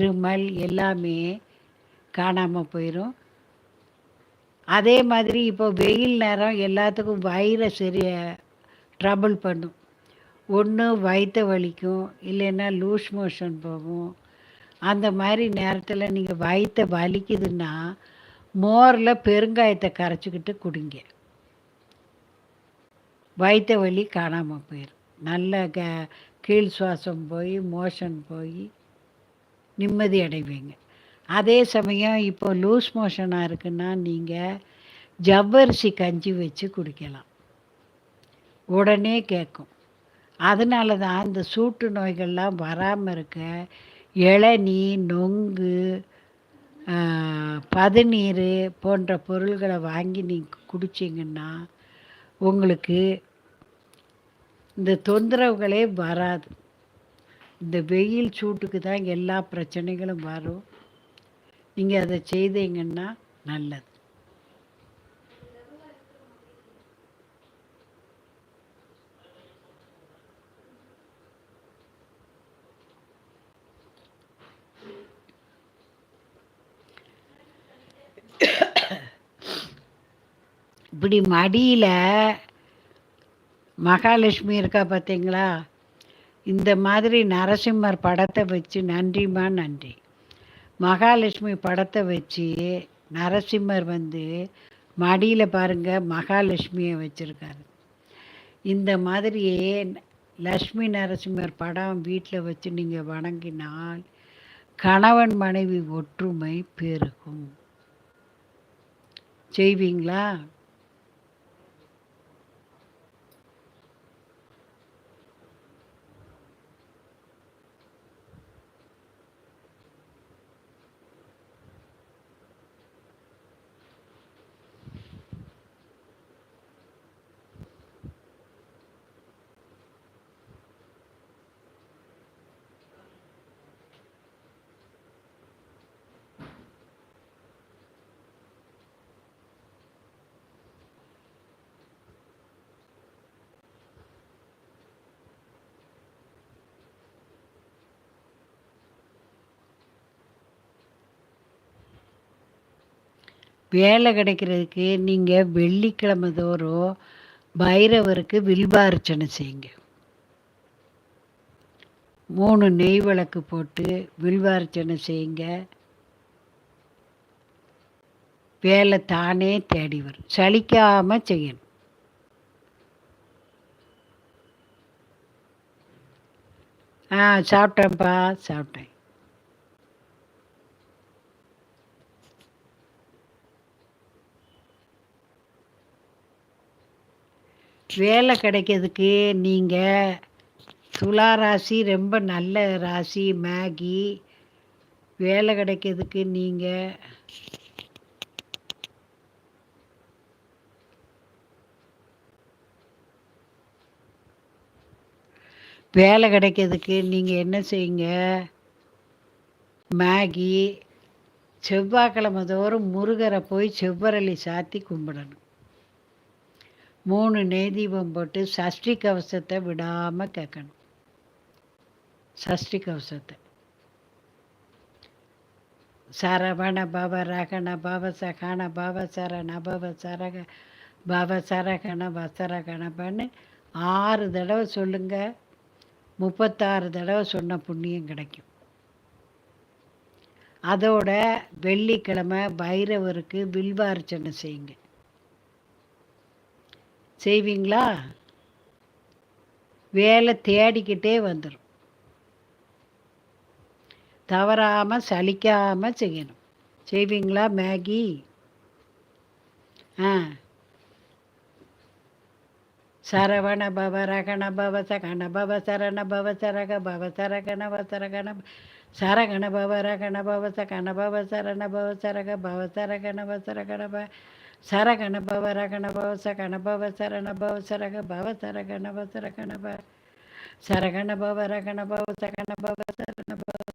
இருமல் எல்லாமே காணாமல் போயிடும் அதே மாதிரி இப்போ வெயில் நேரம் எல்லாத்துக்கும் வயிறை சரியா ட்ரபிள் பண்ணும். ஒன்று வயிற்ற வலிக்கும் இல்லைன்னா லூஸ் மோஷன் போகும். அந்த மாதிரி நேரத்தில் நீங்கள் வயிற்ற வலிக்குதுன்னா மோரில் பெருங்காயத்தை கரைச்சிக்கிட்டு குடிங்க. வயிற்ற வலி காணாமல் போயிடும் நல்ல க கீழ் சுவாசம் போய் மோஷன் போய் நிம்மதி அடைவீங்க. அதே சமயம் இப்போ லூஸ் மோஷனாக இருக்குன்னா நீங்கள் ஜவ்வரிசி கஞ்சி வச்சு குடிக்கலாம். உடனே கேட்கும் அதனால தான் இந்த சூட்டு நோய்கள்லாம் வராமல் இருக்க இளநீ நொங்கு பதநீர் போன்ற பொருள்களை வாங்கி நீங்கள் குடிச்சிங்கன்னா உங்களுக்கு இந்த தொந்தரவுகளே வராது. இந்த வெயில் சூட்டுக்கு தான் எல்லா பிரச்சனைகளும் வரும். நீங்கள் அதை செய்தீங்கன்னா நல்லது. இப்படி மடியில் மகாலட்சுமி இருக்கா பார்த்தீங்களா இந்த மாதிரி நரசிம்மர் படத்தை வச்சு நன்றிம்மா நன்றி. மகாலட்சுமி படத்தை வச்சு நரசிம்மர் வந்து மடியில் பாருங்கள் மகாலட்சுமியை வச்சுருக்காரு. இந்த மாதிரியே லக்ஷ்மி நரசிம்மர் படம் வீட்டில் வச்சு நீங்கள் வணங்கினால் கணவன் மனைவி ஒற்றுமை பெருகும். செய்வீங்களா? வேலை கிடைக்கிறதுக்கு நீங்கள் வெள்ளிக்கிழமை தோறும் பைரவருக்கு வில்வார்ச்சனை செய்யுங்க. மூணு நெய் விளக்கு போட்டு வில்வார்ச்சனை செய்யுங்க. வேலை தானே தேடி வரும். சலிக்காமல் செய்யணும். ஆ சாப்பிட்டேன்ப்பா சாப்பிட்டேன். வேலை கிடைக்கிறதுக்கு நீங்கள் துலா ராசி ரொம்ப நல்ல ராசி மேகி. வேலை கிடைக்கிறதுக்கு நீங்கள் வேலை கிடைக்கிறதுக்கு நீங்கள் என்ன செய்யுங்க? மேகி. செவ்வாய்க்கிழமை தோறும் முருகரை போய் செவ்வரளி சாத்தி கும்பிடணும். மூணு நேதீபம் போட்டு சஷ்டி கவசத்தை விடாமல் கேட்கணும் சஷ்டி கவசத்தை. சரவண பவ ரகண பவ சகண பவ சரண பவ சரக பவ சரகண வசரகணபன்னு ஆறு தடவை சொல்லுங்க. முப்பத்தாறு தடவை சொன்ன புண்ணியம் கிடைக்கும். அதோட வெள்ளிக்கிழமை பைரவருக்கு வில்வார்ச்சனை செய்யுங்க. செய்வீங்களா? வேலை தேடிக்கிட்டே வந்துடும் தவறாமல் சலிக்காமல் செய்யணும். செய்வீங்களா மேகி? ஆ. சரவண பவ ரகண பவ சகண பவ சரண பவ சரக பவ சரகண பவ சரகண சரகண பவ ரகண பவ சகண பவ சரண பவ சரக பவ சரகண பவ சரகண பவ சரகணபவ ரகணபவ சகணபவ சரணபவ சகண பவ சரகணப சரகணபவ ரகணபவ சகணபவ சரணபவ.